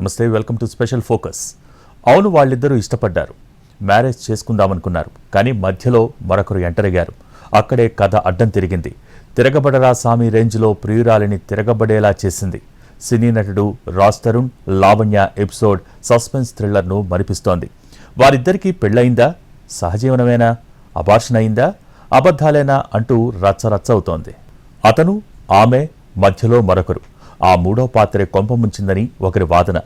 నమస్తే welcome to special focus. అవును వాళ్ళిద్దరూ ఇష్టపడ్డారు. మ్యారేజ్ చేసుకుందామనుకున్నారు కానీ మధ్యలో మరొకరు ఎంటరయ్యారు అక్కడే కథ అడ్డం తిరిగింది. తిరగబడరా సామి రేంజ్లో ప్రియురాలిని తిరగబడేలా చేసింది. సినీ నటుడు రాజ్ తరుణ్ లావణ్య ఎపిసోడ్ సస్పెన్స్ థ్రిల్లర్ను మరిపిస్తోంది. వారిద్దరికీ పెళ్ళయిందా? సహజీవనమేనా? అబార్షన్ అయిందా అబద్ధాలేనా? అంటూ రచ్చరచ్చ అవుతోంది. అతను ఆమె మధ్యలో మరొకరు. ఆ మూడో పాత్రే కొంపముంచిందని ఒకరి వాదన.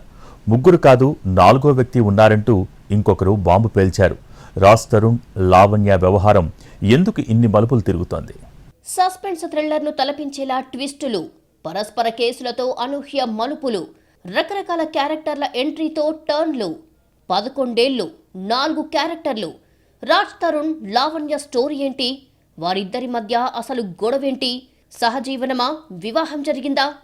ముగ్గురు కాదు నాలుగో వ్యక్తి ఉన్నారంటూ ఇంకొకరు బాంబు పేల్చారు. రాజ్ తరుణ్ లావణ్య వ్యవహారం ఎందుకు ఇన్ని మలుపులు తిరుగుతోంది? సస్పెన్స్ థ్రిల్లర్ను తలపించేలా ట్విస్టులు పరస్పర కేసులతో అనూహ్య మలుపులు రకరకాల క్యారెక్టర్ల ఎంట్రీతో టర్న్లు పదకొండేళ్ళు నాలుగు క్యారెక్టర్లు. రాజ్ తరుణ్ లావణ్య స్టోరీ ఏంటి? వారిద్దరి మధ్య అసలు గొడవేంటి? సహజీవనమా? వివాహం జరిగిందా?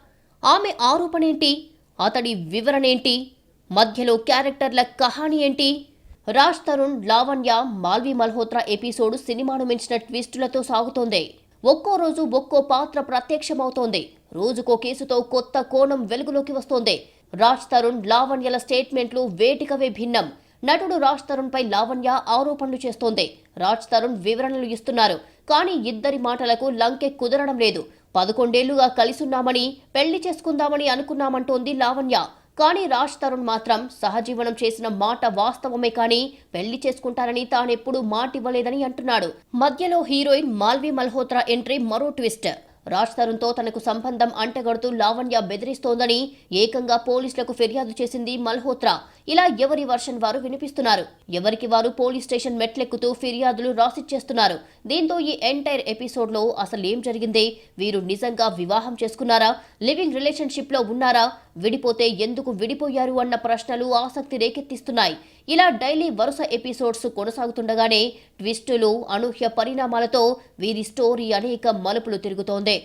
ఆమె ఆరోపణేంటి? అతడి వివరణేంటి? మధ్యలో క్యారెక్టర్ల కహాని ఏంటి? రాజ్ తరుణ్ లావణ్య మాల్వి మల్హోత్రా ఎపిసోడ్ సినిమాను మించిన ట్విస్టులతో సాగుతోంది. ఒక్కో రోజు ఒక్కో పాత్ర ప్రత్యక్షమవుతోంది. రోజుకో కేసుతో కొత్త కోణం వెలుగులోకి వస్తోంది. రాజ్ తరుణ్ లావణ్యల స్టేట్మెంట్లు వేటికవే భిన్నం. నటుడు రాజ్ తరుణ్ పై లావణ్య ఆరోపణలు చేస్తోంది. రాజ్ తరుణ్ వివరణలు ఇస్తున్నారు. కానీ ఇద్దరి మాటలకు లంకె కుదరడం లేదు. పదకొండేళ్ళుగా కలిసున్నామని పెళ్ళి చేసుకుందామని అనుకున్నామంటోంది లావణ్య. కానీ రాజ్ తరుణ్ మాత్రం సహజీవనం చేసిన మాట వాస్తవమే కానీ పెళ్ళి చేసుకుంటారని తానెప్పుడూ మాటివ్వలేదని అంటున్నాడు. మధ్యలో హీరోయిన్ మాల్వి మల్హోత్రా ఎంట్రీ మరో ట్విస్ట్. రాజ్ తరుణ్తో తనకు సంబంధం అంటగడుతూ లావణ్య బెదిరిస్తోందని ఏకంగా పోలీసులకు ఫిర్యాదు చేసింది మల్హోత్రా. ఇలా ఎవరి వర్షన్ వారు వినిపిస్తున్నారు? ఎవరికి వారు పోలీస్ స్టేషన్ మెట్లెక్కుతూ ఫిర్యాదులు రాసిచ్చేస్తున్నారు? దీంతో ఈ ఎంటైర్ ఎపిసోడ్లో అసలు ఏం జరిగింది? వీరు నిజంగా వివాహం చేసుకున్నారా? లివింగ్ రిలేషన్షిప్లో ఉన్నారా? విడిపోతే ఎందుకు విడిపోయారు అన్న ప్రశ్నలు ఆసక్తి రేకెత్తిస్తున్నాయి. ఇలా డైలీ వరుస ఎపిసోడ్స్ కొనసాగుతుండగానే ట్విస్టులు అనూహ్య పరిణామాలతో వీరి స్టోరీ అనేక మలుపులు తిరుగుతోంది.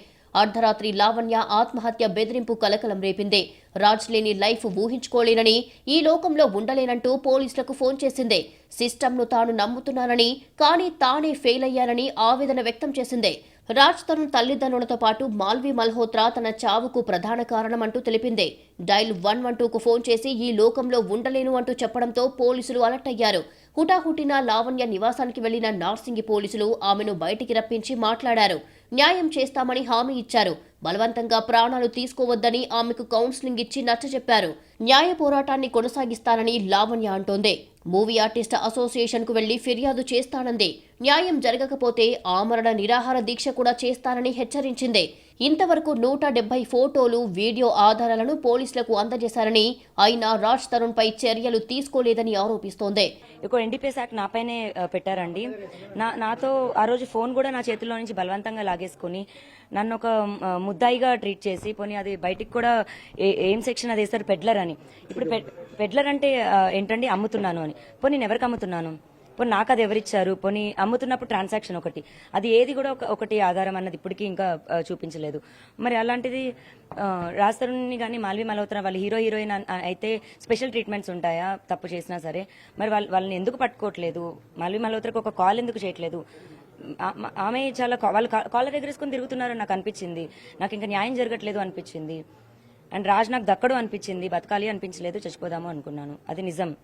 అర్ధరాత్రి లావణ్య ఆత్మహత్య బెదిరింపు కలకలం రేపింది. రాజ్ లేని లైఫ్ ఊహించుకోలేనని ఈ లోకంలో ఉండలేనంటూ పోలీసులకు ఫోన్ చేసింది. సిస్టమ్ను తాను నమ్ముతున్నానని కానీ తానే ఫెయిల్ అయ్యానని ఆవేదన వ్యక్తం చేసింది. రాజ్ తరుణ్ తల్లిదండ్రులతో పాటు మాల్వి మల్హోత్రా తన చావుకు ప్రధాన కారణమంటూ తెలిపింది. డైల్ వన్ వన్ టూకు ఫోన్ చేసి ఈ లోకంలో ఉండలేను అంటూ చెప్పడంతో పోలీసులు అలర్ట్ అయ్యారు. హుటాహుటిన లావణ్య నివాసానికి వెళ్ళిన నార్సింగి పోలీసులు ఆమెను బయటికి రప్పించి మాట్లాడారు. న్యాయం చేస్తామని హామీ ఇచ్చారు. బలవంతంగా ప్రాణాలు తీసుకోవద్దని ఆమెకు కౌన్సిలింగ్ ఇచ్చి నచ్చజెప్పారు. న్యాయ పోరాటాన్ని కొనసాగిస్తానని లావణ్య అంటోంది. మూవీ ఆర్టిస్ట్ అసోసియేషన్కు వెళ్ళి ఫిర్యాదు చేస్తానంది. న్యాయం జరగకపోతే ఆమరణ నిరాహార దీక్ష కూడా చేస్తానని హెచ్చరించింది. ఇంతవరకు నూట డెబ్బై ఫోటోలు వీడియో ఆధారాలను పోలీసులకు అందజేశారని అయినా రాజ్ తరుణ్ పై చర్యలు తీసుకోలేదని ఆరోపిస్తోంది. ఒక ఎన్డీపీఎస్ యాక్ట్ నాపైనే పెట్టారండి. నా నాతో ఆ రోజు ఫోన్ కూడా నా చేతిలో నుంచి బలవంతంగా లాగేసుకుని నన్ను ఒక ముద్దాయిగా ట్రీట్ చేసి పోనీ అది బయటికి కూడా ఏ- ఏం సెక్షన్ అది వేస్తారు పెడ్లర్ అని ఇప్పుడు పెట్ పెడ్లర్ అంటే ఏంటండి? అమ్ముతున్నాను అని. పోనీ నేను ఎవరికి అమ్ముతున్నాను? పోనీ నాకు అది ఎవరిచ్చారు? పోనీ అమ్ముతున్నప్పుడు ట్రాన్సాక్షన్ ఒకటి. అది ఏది కూడా ఒకటి ఆధారం అన్నది ఇప్పటికీ ఇంకా చూపించలేదు. మరి అలాంటిది రాస్తరుని కానీ మాల్వి మల్హోత్రా వాళ్ళ హీరో హీరోయిన్ అయితే స్పెషల్ ట్రీట్మెంట్స్ ఉంటాయా? తప్పు చేసినా సరే. మరి వాళ్ళు వాళ్ళని ఎందుకు పట్టుకోవట్లేదు? మాల్వి మల్హోత్రాకి ఒక కాల్ ఎందుకు చేయట్లేదు? ఆమె చాలా వాళ్ళు కాలర్ ఎగరేసుకొని తిరుగుతున్నారని నాకు అనిపించింది. నాకు ఇంకా న్యాయం జరగట్లేదు అనిపించింది. అండ్ రాజ్ నాకు దక్కడు అనిపించింది బతకాలి అనిపించలేదు చచ్చిపోదాము అనుకున్నాను. అది నిజం.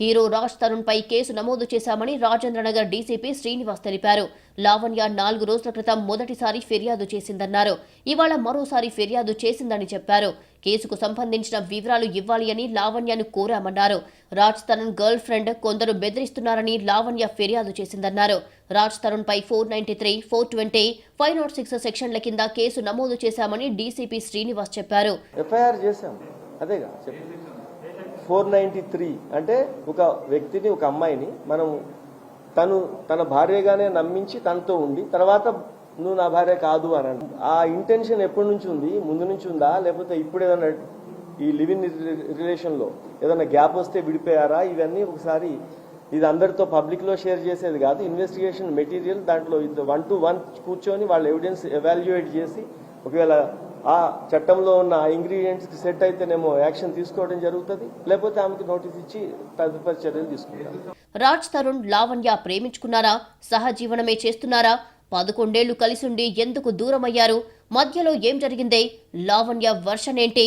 హీరో రాజ్ తరుణ్ పై కేసు నమోదు చేశామని రాజేంద్రనగర్ డీసీపీ శ్రీనివాస్ తెలిపారు. లావణ్య నాలుగు రోజుల క్రితం మొదటిసారి ఫిర్యాదు చేసిందన్నారు. ఇవాళ మరోసారి ఫిర్యాదు చేసిందని చెప్పారు. కేసుకు సంబంధించిన వివరాలు ఇవ్వాలి అని లావణ్యను కోరామన్నారు. రాజ్ తరుణ్ గర్ల్ ఫ్రెండ్ కొందరు బెదిరిస్తున్నారని లావణ్య ఫిర్యాదు చేసిందన్నారు. రాజ్ తరుణ్ పై four ninety three four twenty five nought six సెక్షన్ల కింద కేసు నమోదు చేశామని డీసీపీ శ్రీనివాస్ చెప్పారు. ఎఫ్ఐఆర్ చేశాం. అదేగా ఫోర్ నైంటీ త్రీ అంటే ఒక వ్యక్తిని ఒక అమ్మాయిని మనం తను తన భార్యగానే నమ్మించి తనతో ఉండి తర్వాత నువ్వు నా భార్య కాదు అని ఆ ఇంటెన్షన్ ఎప్పటి నుంచి ఉంది? ముందు నుంచి ఉందా? లేకపోతే ఇప్పుడు ఏదైనా ఈ లివింగ్ రిలేషన్లో ఏదైనా గ్యాప్ వస్తే విడిపోయారా? ఇవన్నీ ఒకసారి ఇది అందరితో పబ్లిక్లో షేర్ చేసేది కాదు. ఇన్వెస్టిగేషన్ మెటీరియల్ దాంట్లో వన్ టు వన్ కూర్చొని వాళ్ళు ఎవిడెన్స్ ఎవాల్యుయేట్ చేసి ఒకవేళ ఆ చట్టంలో ఉన్న ఇంగ్రీడియంట్స్ సెట్ అయితేనేమో యాక్షన్ తీసుకోవడం జరుగుతుంది. లేకపోతే ఆమెకి నోటీస్ ఇచ్చి తదుపరి చర్యలు తీసుకుంటాం రాజ్ తరుణ్ లావణ్య ప్రేమించుకున్నారా? సహజీవనమే చేస్తున్నారా? పదకొండేళ్ళు కలిసుండి ఎందుకు దూరమయ్యారు? మధ్యలో ఏం జరిగిందే? లావణ్య వర్షన్ ఏంటి?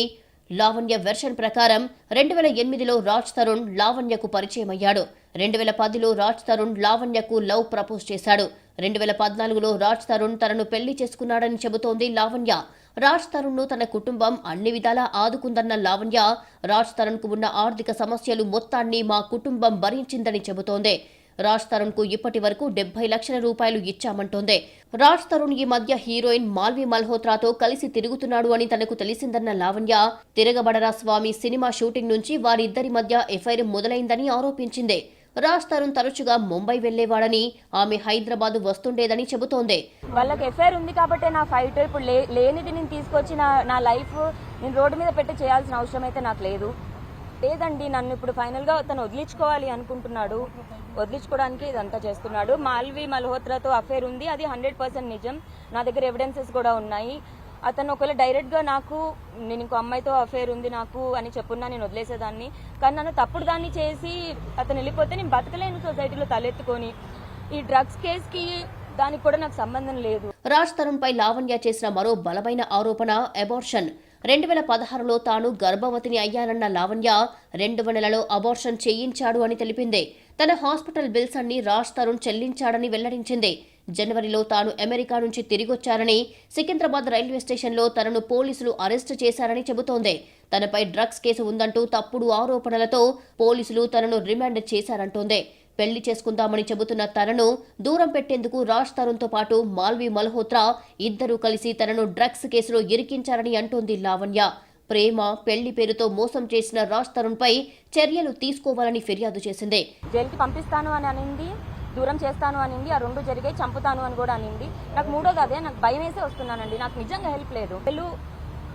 లావణ్య వెర్షన్ ప్రకారం రెండు వేల ఎనిమిదిలో రాజ్ తరుణ్ లావణ్యకు పరిచయం అయ్యాడు రెండు వేల పదిలో రాజ్ తరుణ్ లావణ్యకు లవ్ ప్రపోజ్ చేశాడు. రెండు వేల పద్నాలుగులో రాజ్ తరుణ్ తనను పెళ్ళి చేసుకున్నాడని చెబుతోంది లావణ్య. రాజ్ తరుణ్ను తన కుటుంబం అన్ని విధాలా ఆదుకుందన్న లావణ్య రాజ్ తరుణ్కు ఉన్న ఆర్థిక సమస్యలు మొత్తాన్ని మా కుటుంబం భరించిందని చెబుతోంది. రాజ్ తరుణ్కు ఇప్పటి వరకు డెబ్బై లక్షల రూపాయలు ఇచ్చామంటోంది. రాజ్ తరుణ్ ఈ మధ్య హీరోయిన్ మాల్వి మల్హోత్రాతో కలిసి తిరుగుతున్నాడు అని తనకు తెలిసిందన్న లావణ్య తిరగబడరా స్వామి సినిమా షూటింగ్ నుంచి వారిద్దరి మధ్య ఎఫ్ఐఆర్ మొదలైందని ఆరోపించింది. రాజ్ తరుణ్ తరచుగా ముంబై వెళ్ళేవాడని ఆమె హైదరాబాద్ వస్తుండేదని చెబుతోంది. వాళ్ళకి ఎఫ్ఐఆర్ ఉంది కాబట్టి నా ఫైట్ ఇప్పుడు లే- లేనిది నేను తీసుకొచ్చి నా నా లైఫ్ నేను రోడ్డు మీద పెట్టి చేయాల్సిన అవసరం అయితే నాకు లేదు. లేదండి నన్ను ఇప్పుడు ఫైనల్గా తను వదిలించుకోవాలి అనుకుంటున్నాడు. వదిలించుకోవడానికి ఇదంతా చేస్తున్నాడు. మాల్వి మల్హోత్రాతో అఫేర్ ఉంది. అది హండ్రెడ్ పర్సెంట్ నిజం. నా దగ్గర ఎవిడెన్సెస్ కూడా ఉన్నాయి. అతను ఒకవేళ డైరెక్ట్గా నాకు నేను ఇంకో అమ్మాయితో అఫేర్ ఉంది నాకు అని చెప్పున్నా నేను వదిలేసేదాన్ని. కానీ నన్ను తప్పుడు దాన్ని చేసి అతను వెళ్ళిపోతే నేను బతకలేను సొసైటీలో తలెత్తుకొని. ఈ డ్రగ్స్ కేసుకి దానికి కూడా నాకు సంబంధం లేదు. రాజ్ తరుణ్ పై లావణ్య చేసిన మరో బలమైన ఆరోపణ అబార్షన్ రెండు వేల పదహారులో తాను గర్భవతిని అయ్యానన్న లావణ్య రెండు నెలలో అబార్షన్ చేయించాడు అని తెలిపింది. తన హాస్పిటల్ బిల్స్ అన్ని రాజ్ తరుణ్ చెల్లించాడని వెల్లడించింది. జనవరిలో తాను అమెరికా నుంచి తిరిగొచ్చారని సికింద్రాబాద్ రైల్వే స్టేషన్లో తనను పోలీసులు అరెస్టు చేశారని చెబుతోంది. తనపై డ్రగ్స్ కేసు ఉందంటూ తప్పుడు ఆరోపణలతో పోలీసులు తనను రిమాండ్ చేశారంటోంది. పెళ్ళి చేసుకుందామని చెబుతున్న తనను దూరం పెట్టేందుకు రాజ్ తరుణ్తో పాటు మాల్వి మల్హోత్రా ఇద్దరూ కలిసి తనను డ్రగ్స్ కేసులో ఇరికించారని అంటోంది లావణ్య. ప్రేమ పెళ్ళి పేరుతో మోసం చేసిన రాజ్ తరుణ్పై చర్యలు తీసుకోవాలని ఫిర్యాదు చేసింది. జైలుకి పంపిస్తాను అని అనింది. దూరం చేస్తాను అనింది ఆ రెండు జరిగాయి చంపుతాను అని కూడా అనింది. నాకు మూడోది అదే నాకు భయం వేసే వస్తున్నానండి. నాకు నిజంగా హెల్ప్ లేదు. వీళ్ళు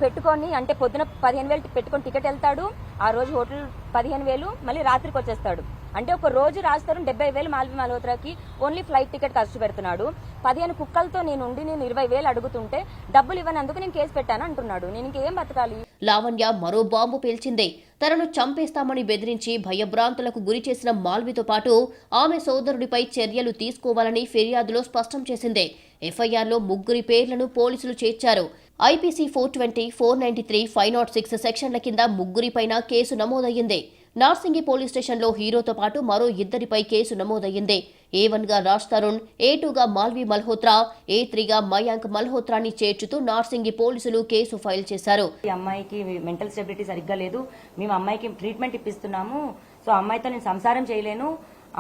పెట్టుకొని అంటే పొద్దున పదిహేను వేలు పెట్టుకొని టికెట్ వెళ్తాడు ఆ రోజు హోటల్ పదిహేను వేలు మళ్ళీ రాత్రికి వచ్చేస్తాడు. అంటే ఒక రోజు రాస్తారు డెబ్బై వేలు మాల్వి మల్హోత్రాకి ఓన్లీ ఫ్లైట్ టికెట్ ఖర్చు పెడుతున్నాడు. పదిహేను కుక్కలతో నేను ఉండి నేను ఇరవై వేలు అడుగుతుంటే డబ్బులు ఇవ్వనందుకు నేను కేసు పెట్టాను అంటున్నాడు. నేను ఇంకేం బతకాలి? లావణ్య మరో బాంబు పేల్చింది. తనను చంపేస్తామని బెదిరించి భయభ్రాంతులకు గురి చేసిన మాల్వితో పాటు ఆమె సోదరుడిపై చర్యలు తీసుకోవాలని ఫిర్యాదులో స్పష్టం చేసింది. ఎఫ్ఐఆర్లో ముగ్గురి పేర్లను పోలీసులు చేర్చారు. IPC four twenty four ninety three five nought six సెక్షన్ల కింద ముగ్గురిపైన కేసు నమోదయ్యింది. నార్సింగి పోలీస్ స్టేషన్లో హీరోతో పాటు మరో ఇద్దరిపై కేసు నమోదయ్యింది. ఏ వన్గా రాజ్ తరుణ్ ఏ టూగా మాల్వి మల్హోత్రా ఏ త్రీగా మయాంక్ మల్హోత్రాని చేర్చుతూ నార్సింగి పోలీసులు కేసు ఫైల్ చేశారు. ఈ అమ్మాయికి మెంటల్ స్టెబిలిటీ సరిగ్గా లేదు. మేము అమ్మాయికి ట్రీట్మెంట్ ఇప్పిస్తున్నాము. సో అమ్మాయితో నేను సంసారం చేయలేను.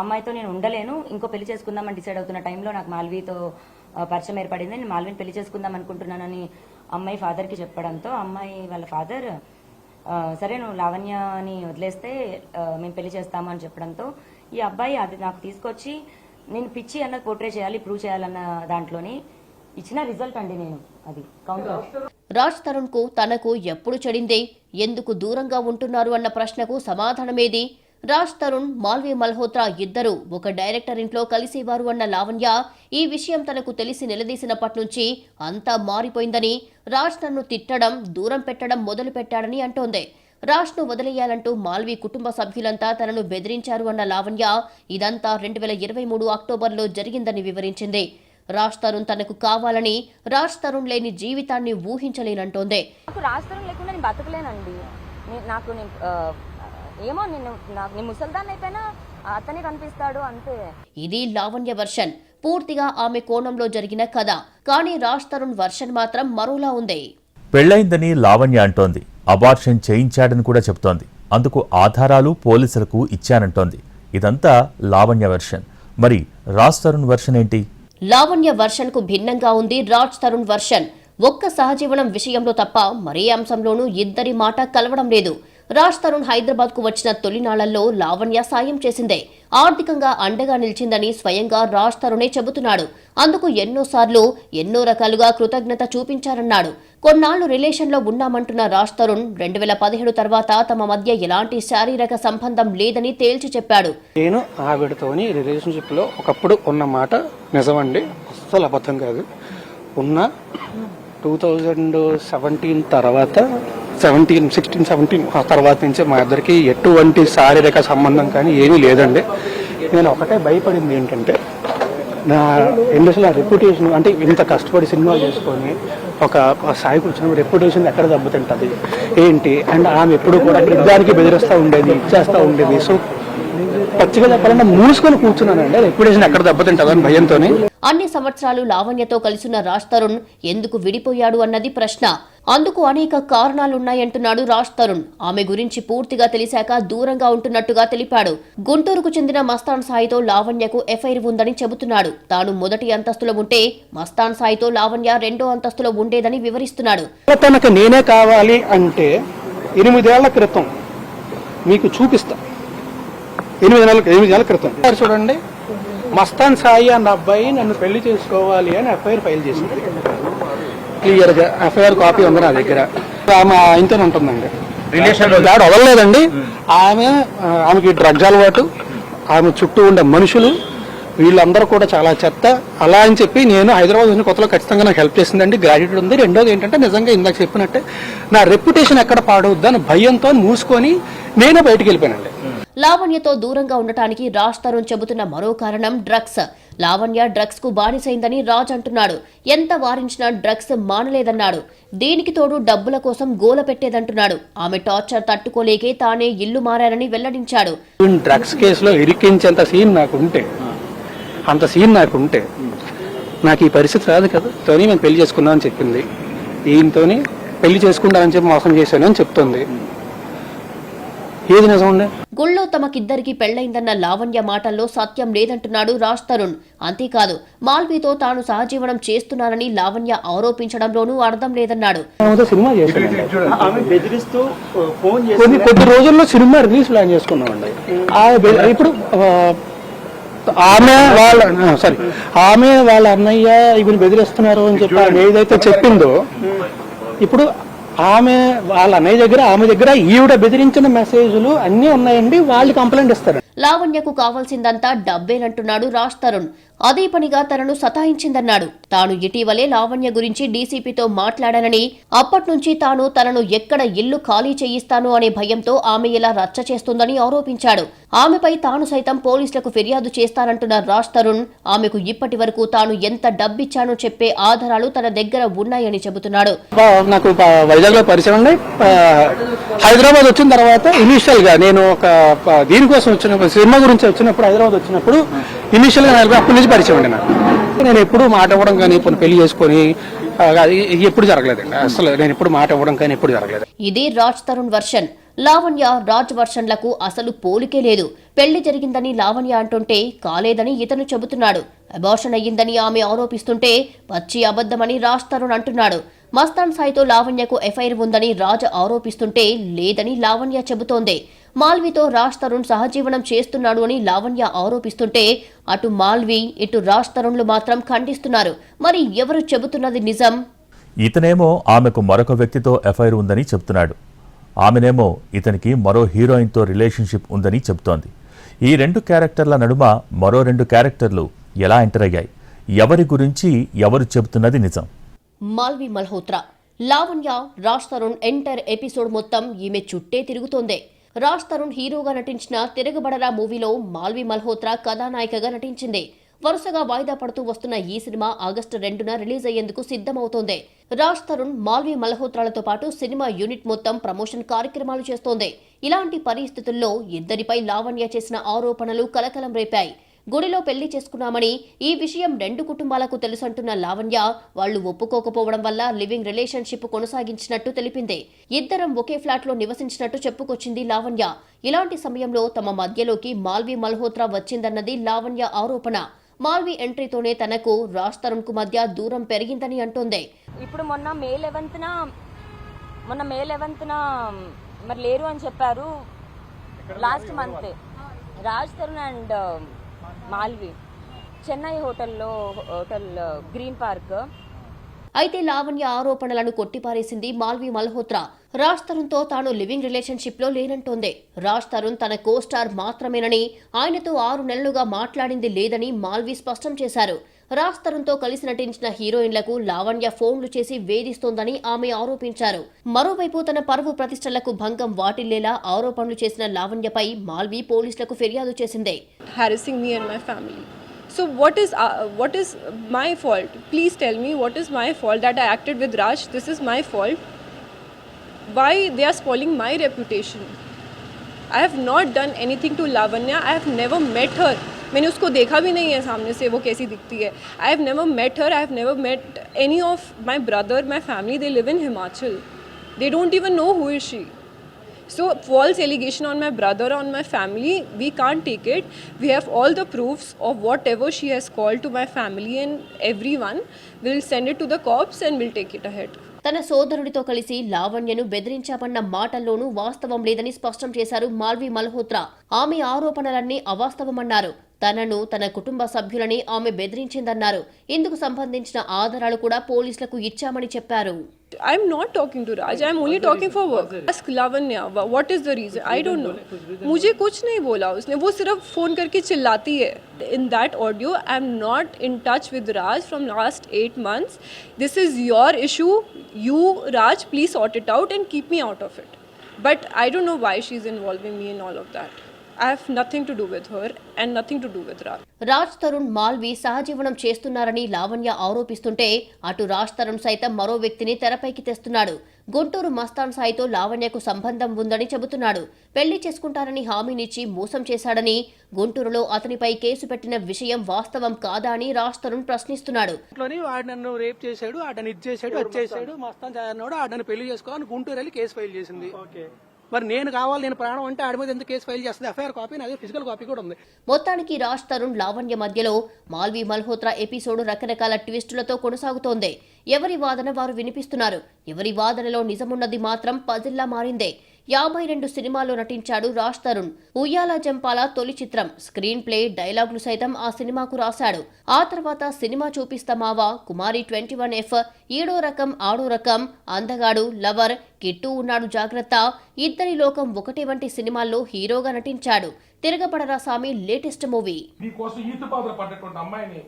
అమ్మాయితో నేను ఉండలేను. ఇంకో పెళ్ళి చేసుకుందామని డిసైడ్ అవుతున్న టైంలో నాకు మాల్వీతో పరిచయం ఏర్పడింది. నేను మాల్విని పెళ్ళి చేసుకుందాం అనుకుంటున్నానని అమ్మాయి ఫాదర్కి చెప్పడంతో అమ్మాయి వాళ్ళ ఫాదర్ సరే నువ్వు లావణ్యని వదిలేస్తే మేము పెళ్ళి చేస్తాము అని చెప్పడంతో ఈ అబ్బాయి అది నాకు తీసుకొచ్చి నేను పిచ్చి అన్నది పోర్ట్రే చేయాలి ప్రూవ్ చేయాలన్న దాంట్లోని ఇచ్చిన రిజల్ట్ అండి నేను అది. కౌంటర్ రాజ్ తరుణ్కు తనకు ఎప్పుడు చెడింది? ఎందుకు దూరంగా ఉంటున్నారు అన్న ప్రశ్నకు సమాధానమేది? రాజ్ తరుణ్ మాల్వి మల్హోత్రా ఇద్దరు ఒక డైరెక్టర్ ఇంట్లో కలిసేవారు అన్న లావణ్య ఈ విషయం తనకు తెలిసి నిలదీసినప్పటి నుంచి అంతా మారిపోయిందని రాజ్ తన్ను తిట్టడం దూరం పెట్టడం మొదలు పెట్టాడని అంటోంది. రాజ్ను వదిలేయాలంటూ మాల్వి కుటుంబ సభ్యులంతా తనను బెదిరించారు అన్న లావణ్య ఇదంతా రెండు వేల ఇరవై మూడు అక్టోబర్లో జరిగిందని వివరించింది. రాజ్ తరుణ్ తనకు కావాలని రాజ్ తరుణ్ లేని జీవితాన్ని ఊహించలేనంటోంది. రాజ్ తరుణ్ లేకుండా నేను బతకలేనండి. నాకు ఏమో నేను నాకు నేను ముసల్దాన్ని అయిపోయినా అతనే కనిపిస్తాడు అంతే. ఇది లావణ్య వర్షన్. పూర్తిగా ఆమె కోణంలో జరిగిన కథ. కానీ రాజ్ తరుణ్ వర్షన్ మాత్రం మరోలా ఉంది. పెళ్ళైందని లావణ్య అంటోంది. అబార్షన్ చేయించాడని కూడా చెప్తోంది. అందుకు ఆధారాలు పోలీసులకు ఇచ్చానంటోంది. ఇదంతా లావణ్య వెర్షన్. మరి రాజ్ తరుణ్ వెర్షన్ ఏంటి? లావణ్య వర్షన్కు భిన్నంగా ఉంది రాజ్ తరుణ్ వర్షన్. ఒక్క సహజీవనం విషయంలో తప్ప మరే అంశంలోనూ ఇద్దరి మాట కలవడం లేదు. రాజ్ తరుణ్ హైదరాబాద్కు వచ్చిన తొలినాళ్ళలో లావణ్య సాయం చేసిందే. ఆర్థికంగా అండగా నిలిచిందని స్వయంగా రాజ్ తరుణే చెబుతున్నాడు. అందుకు ఎన్నోసార్లు ఎన్నో రకాలుగా కృతజ్ఞత చూపించారన్నాడు. కొన్నాళ్ళు రిలేషన్లో ఉన్నామంటున్న రాజ్ తరుణ్ రెండు వేల పదిహేడు తర్వాత తమ మధ్య ఎలాంటి శారీరక సంబంధం లేదని తేల్చి చెప్పాడు. నేను ఆవిడతోని రిలేషన్షిప్లో ఒకప్పుడు ఉన్న మాట నిజమండి. అస్సలు అబద్ధం కాదు. ఉన్న టూ థౌజండ్ సెవెంటీన్ తర్వాత సెవెంటీన్ సిక్స్టీన్ సెవెంటీన్ ఆ తర్వాత నుంచే మా ఇద్దరికి ఎటువంటి శారీరక సంబంధం కానీ ఏమీ లేదండి. నేను ఒకటే భయపడింది ఏంటంటే నా ఇండస్ట్రీలో రెప్యుటేషన్ అంటే ఇంత కష్టపడి సినిమా చేసుకొని ఒక సాయి కూర్చున్న రెప్యుటేషన్ ఎక్కడ దెబ్బతింటుంది? ఏంటి? అండ్ ఆమె ఎప్పుడు కూడా యుద్ధానికి బెదిరిస్తూ ఉండేది ఇచ్చేస్తూ ఉండేది. సో పచ్చిగా చెప్పాలంటే మూసుకొని కూర్చున్నానండి. రెప్యుటేషన్ ఎక్కడ దెబ్బతింటుంది అని భయంతో అన్ని సంవత్సరాలు లావణ్యతో కలిసిన రాజ్ తరుణ్ ఎందుకు విడిపోయాడు అన్నది ప్రశ్న. అందుకు అనేక కారణాలున్నాయంటున్నాడు రాజ్ తరుణ్ ఆమె గురించి పూర్తిగా తెలిసాక దూరంగా ఉంటున్నట్టుగా తెలిపాడు. గుంటూరుకు చెందిన మస్తాన్ సాయితో లావణ్యకు ఎఫ్ఐఆర్ ఉందని చెబుతున్నాడు. తాను మొదటి అంతస్తులో ఉంటే మస్తాన్ సాయితో లావణ్య రెండో అంతస్తులో ఉండేదని వివరిస్తున్నాడు. తనకు నేనే కావాలి అంటే ఎనిమిదేళ్ళ క్రితం మీకు చూపిస్తా. ఎనిమిది నెలల ఎనిమిది నెలల క్రితం. చూడండి. మస్తాన్ సాయి అన్న అబ్బాయి నన్ను పెళ్ళి చేసుకోవాలి అని ఎఫ్ఐఆర్ ఫైల్ చేసింది. క్లియర్గా ఎఫ్ఐఆర్ కాపీ ఉంది నా దగ్గర. ఆమె ఆయనతో ఉంటుందండి. రిలేషన్ దాడు వదలలేదండి. ఆమె ఆమెకి డ్రగ్స్ అలవాటు. ఆమె చుట్టూ ఉండే మనుషులు. వీళ్ళందరూ కూడా చాలా చెత్త. అలా అని చెప్పి నేను హైదరాబాద్ వచ్చిన కొత్తలో ఖచ్చితంగా నాకు హెల్ప్ చేసిందండి. గ్రాడ్యుయేట్ ఉంది. రెండోది ఏంటంటే నిజంగా ఇందాక చెప్పినట్టే నా రెప్యుటేషన్ ఎక్కడ పాడవద్దు అని భయంతో మూసుకొని నేనే బయటికి వెళ్ళిపోయానండి. లావణ్యతో దూరంగా ఉండటానికి రాజ్ తరుణ్ చెబుతున్న మరో కారణం డ్రగ్స్. లావణ్య డ్రగ్స్కు బానిసైందని రాజ్ అంటున్నాడు. ఎంత వారించినా డ్రగ్స్ మానలేదన్నాడు. దీనికి తోడు డబ్బుల కోసం గోల పెట్టేదంటున్నాడు. ఆమె టార్చర్ తట్టుకోలేకే తానే ఇల్లు మారారని వెల్లడించాడు. డ్రగ్స్ కేసులో ఇరికించేంత సీన్ నాకు ఉంటే అంత సీన్ నాకు ఉంటే నాకు ఈ పరిస్థితి రాదు కదా. తోని మేము పెళ్ళి చేసుకుందామని చెప్పింది. ఈయనతోని పెళ్ళి చేసుకుంటానని చెప్పి మోసం చేశాను అని చెప్తుంది. ఏది నిజం ఉండే గుళ్ళో తమకిద్దరికి పెళ్ళైందన్న లావణ్య మాటల్లో సత్యం లేదంటున్నాడు రాజ్ తరుణ్. అంతేకాదు మాల్వీతో తాను సహజీవనం చేస్తున్నానని లావణ్య ఆరోపించడంలోనూ అర్థం లేదన్నాడు. సినిమా కొన్ని కొద్ది రోజుల్లో సినిమా రిలీజ్ ప్లాన్ చేసుకున్నామండి. ఇప్పుడు ఆమె వాళ్ళ సారీ ఆమె వాళ్ళ అన్నయ్య ఇవి బెదిరిస్తున్నారు అని చెప్పి ఏదైతే చెప్పిందో ఇప్పుడు ఆమె వాళ్ళ అన్నయ్య దగ్గర ఆమె దగ్గర ఈవిడ బెదిరించిన మెసేజ్లు అన్నీ ఉన్నాయండి. వాళ్ళు కంప్లైంట్ ఇస్తారు. లావణ్యకు కావాల్సిందంతా డబ్బేనంటున్నాడు రాజ్ తరుణ్. అదే పనిగా తనను సతాయించిందన్నాడు. తాను ఇటీవలే లావణ్య గురించి డీసీపీతో మాట్లాడానని అప్పట్నుంచి తాను తనను ఎక్కడ ఇల్లు ఖాళీ చేయిస్తాను అనే భయంతో ఆమె ఇలా రచ్చ చేస్తుందని ఆరోపించాడు. ఆమెపై తాను సైతం పోలీసులకు ఫిర్యాదు చేస్తానంటున్న రాజ్ తరుణ్ ఆమెకు ఇప్పటి వరకు తాను ఎంత డబ్బిచ్చానో చెప్పే ఆధారాలు తన దగ్గర ఉన్నాయని చెబుతున్నాడు. నాకు వైజాగ్లో పరిచయం అండి హైదరాబాద్ వచ్చిన తర్వాత ఇనిషియల్గా నేను ఒక దీనికోసం వచ్చినప్పుడు సినిమా గురించి వచ్చినప్పుడు హైదరాబాద్ వచ్చినప్పుడు ఇనిషియల్గా అప్పటి నుంచి పరిచయం అండి నాకు. నేను ఎప్పుడు మాట ఇవ్వడం కానీ ఇప్పుడు పెళ్ళి చేసుకొని ఎప్పుడు జరగలేదండి. అసలు నేను ఎప్పుడు మాట ఇవ్వడం కానీ ఎప్పుడు జరగలేదు. ఇది రాజ్ తరుణ్ వర్షన్. లావణ్య రాజ్ వర్షన్లకు అసలు పోలికే లేదు. పెళ్ళి జరిగిందని లావణ్య అంటుంటే కాలేదని ఇతను చెబుతున్నాడు. అబార్షన్ అయ్యిందని ఆమె ఆరోపిస్తుంటే పచ్చి అబద్ధమని రాజ్ తరుణ్ అంటున్నాడు. మస్తాన్ సాయితో లావణ్యకు ఎఫ్ఐఆర్ ఉందని రాజ్ ఆరోపిస్తుంటే లేదని లావణ్య చెబుతోంది. మాల్వితో రాజ్ తరుణ్ సహజీవనం చేస్తున్నాడు అని లావణ్య ఆరోపిస్తుంటే అటు మాల్వి ఇటు రాజ్ తరుణ్లు మాత్రం ఖండిస్తున్నారు. మరి ఎవరు చెబుతున్నది నిజం? ఇతనేమో ఆమెకు మరొక వ్యక్తితో ఎఫ్ఐఆర్ ఉందని చెప్తున్నాడు. ఆమెనేమో ఇతనికి మరో హీరోయిన్తో రిలేషన్షిప్ ఉందని చెబుతోంది. ఈ రెండు క్యారెక్టర్ల నడుమ మరో రెండు క్యారెక్టర్లు ఎలా ఎంటర్ అయ్యాయి? ఎవరి గురించి ఎవరు చెబుతున్నది నిజం? మాల్వి మల్హోత్రా. లావణ్య రాజ్ తరుణ్ ఎంటర్ ఎపిసోడ్ మొత్తం ఈమె చుట్టే తిరుగుతోంది. రాజ్ తరుణ్ హీరోగా నటించిన తిరగబడరా మూవీలో మాల్వి మల్హోత్రా కథానాయికగా నటించింది. వరుసగా వాయిదా పడుతూ వస్తున్న ఈ సినిమా ఆగస్టు రెండున రిలీజ్ అయ్యేందుకు సిద్ధమవుతోంది. రాజ్ తరుణ్ మాల్వి మల్హోత్రాలతో పాటు సినిమా యూనిట్ మొత్తం ప్రమోషన్ కార్యక్రమాలు చేస్తోంది. ఇలాంటి పరిస్థితుల్లో ఇద్దరిపై లావణ్య చేసిన ఆరోపణలు కలకలం రేపాయి. గుడిలో పెళ్ళి చేసుకున్నామని ఈ విషయం రెండు కుటుంబాలకు తెలుసంటున్న లావణ్య వాళ్ళు ఒప్పుకోకపోవడం వల్ల లివింగ్ రిలేషన్షిప్ కొనసాగించినట్టు తెలిపింది. ఇద్దరం ఒకే ఫ్లాట్లో నివసించినట్టు చెప్పుకొచ్చింది లావణ్య. ఇలాంటి సమయంలో తమ మధ్యలోకి మాల్వి మల్హోత్రా వచ్చిందన్నది లావణ్య ఆరోపణ. మాల్వి ఎంట్రీతోనే తనకు రాజ్ తరుణ్కు మధ్య దూరం పెరిగిందని అంటోంది. ఇప్పుడు మొన్న మే లెవెన్త్న మొన్న మే లెవెన్త్న మరి లేరు అని చెప్పారు last month. Raj Tarun and Malvi. Chennai హోటల్లో హోటల్ గ్రీన్ పార్క్. అయితే లావణ్య ఆరోపణలను కొట్టిపారేసింది మాల్వి మల్హోత్రా. రాజ్ తరుణ్తో తాను లివింగ్ రిలేషన్షిప్లో లేనంటోంది. రాజ్ తరుణ్ తన కోస్టార్ మాత్రమేనని ఆయనతో ఆరు నెలలుగా మాట్లాడింది లేదని మాల్వి స్పష్టం చేశారు. రాజ్ తరుణ్తో కలిసి నటించిన హీరోయిన్లకు లావణ్య ఫోన్లు చేసి వేధిస్తోందని ఆమె ఆరోపించారు మరోవైపు తన పరువు ప్రతిష్టలకు భంగం వాటిల్లేలా ఆరోపణలు చేసిన లావణ్యపై మాల్వి పోలీసులకు ఫిర్యాదు చేసింది harassing me and my family. So what is uh, what is my fault? Please tell me what is my fault that I acted with Raj. This is my fault. Why they are spoiling my reputation? I have not done anything to Lavanya. I have never met her. मैंने उसको देखा भी नहीं है सामने से वो कैसी दिखती है I have never met her I have never met any of my brother my family they live in Himachal they don't even know who is she So, false allegation on my brother, on my family, we can't take it. We have all the proofs of whatever she has called to my family and everyone. We'll send it to the cops and we'll take it ahead. తన సోదరుడితో కలిసి లావణ్యను బెదిరించామన్న మాటల్లోనూ వాస్తవం లేదని స్పష్టం చేశారు మాల్వి మల్హోత్రా ఆమె ఆరోపణలన్నీ అవాస్తవమన్నారు తనను తన కుటుంబ సభ్యులని ఆమె బెదిరించిందన్నారు ఇందుకు సంబంధించిన ఆధారాలు కూడా పోలీసులకు ఇచ్చామని చెప్పారు I'm not talking to Raj. I'm only talking for work. Ask Lavanya. wha- What is the reason? I don't know. मुझे कुछ नहीं बोला उसने वो सिर्फ फोन करके चिल्लाती है in that audio i'm not in touch with raj from last 8 months this is your issue you raj please sort it out and keep me out of it but i don't know why she's involving me in all of that I have nothing to do with her and nothing to do with raj. Raj Tarun Malvi సహజీవనం చేస్తున్నారని లావణ్య ఆరోపిస్తుంటే అటు రాజ్ తరుణ్ సైతం మరో వ్యక్తిని తెరపైకి తెస్తున్నాడు గుంటూరు మస్తాన్ సాయితో లావణ్యకు సంబంధం ఉందని చెబుతున్నాడు పెళ్ళి చేసుకుంటారని హామీనిచ్చి మోసం చేశాడని గుంటూరులో అతనిపై కేసు పెట్టిన విషయం వాస్తవం కాదా అని రాజ్ తరుణ్ ప్రశ్నిస్తున్నాడు నన్ను రేప్ చేశాడు ఆడని ఇది చేశాడు అది చేశాడు మస్తాన్ ఆడని పెళ్ళి చేసుకోవాలని గుంటూరు వెళ్ళి కేసు ఫైల్ చేసింది. మరి నేను కావాలి నేను ప్రాణం అంటే ఆడి మీద ఎందుకు కేసు ఫైల్ చేస్తుంది? ఎఫ్ఐఆర్ కాపీ అదే ఫిజికల్ కాపీ కూడా ఉంది. మొత్తానికి రాజ్ తరుణ్ లావణ్య మధ్యలో మాల్వి మల్హోత్రా ఎపిసోడ్ రకరకాల ట్విస్టులతో కొనసాగుతోంది. ఎవరి వాదన వారు వినిపిస్తున్నారు. ఎవరి వాదనలో నిజమున్నది మాత్రం పజిల్లా మారిందే. యాభై రెండు సినిమాల్లో నటించాడు రాజ్ తరుణ్. ఉయ్యాల జంపాల తొలి చిత్రం. స్క్రీన్ ప్లే డైలాగులు సైతం ఆ సినిమాకు రాశాడు. ఆ తర్వాత సినిమా చూపిస్తామావా కుమారి ట్వంటీ వన్ ఎఫ్ ఏడో రకం ఆడో రకం అందగాడు లవర్ కిట్టు ఉన్నాడు జాగ్రత్త. ఇద్దరి లోకం ఒకటి వంటి సినిమాల్లో హీరోగా నటించాడు. తిరగబడరా సామి లేటెస్ట్ మూవీ. అమ్మాయిని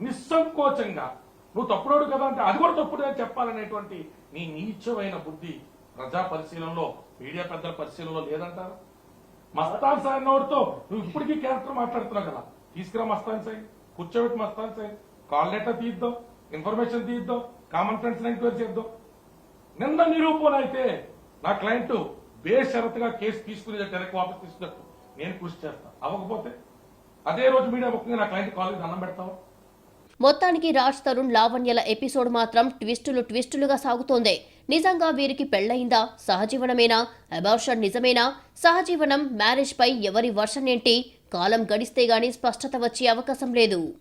నిస్సంకోచంగా నువ్వు తప్పుడోడు కదా అంటే అది కూడా తప్పుడు చెప్పాలనేటువంటి నీ నీచమైన బుద్ధి ప్రజా పరిశీలనలో మీడియా పెద్దల పరిశీలనలో లేదంటారు? మస్తాన్ సాయి నోడితో నువ్వు ఇప్పటికీ క్యారెక్టర్ మాట్లాడుతున్నావు కదా. తీసుకురా మస్తాన్ సాయి. కూర్చోబెట్టి మస్తాన్ సాయి. కాల్ లెటర్ తీద్దాం. ఇన్ఫర్మేషన్ తీద్దాం. కామన్ ఫ్రెండ్స్ ఎంక్వైరీ చేద్దాం. నిన్న నిరూపణ అయితే నా క్లయింట్ బేషరతుగా కేసు తీసుకుని వెనక్కి వాపస్ తీసుకున్నట్టు నేను కృషి చేస్తాను అవ్వకపోతే అదే రోజు మీడియా ముఖ్యంగా నా క్లయింట్ కాలేజ్ అన్నం పెడతావు? మొత్తానికి రాజ్ తరుణ్ లావణ్యల ఎపిసోడ్ మాత్రం ట్విస్టులు ట్విస్టులుగా సాగుతోంది. నిజంగా వీరికి పెళ్ళయిందా సహజీవనమేనా? అబార్షన్ నిజమేనా? సహజీవనం మ్యారేజ్ పై ఎవరి వర్షన్ ఏంటి? కాలం గడిస్తే గానీ స్పష్టత వచ్చే అవకాశం లేదు.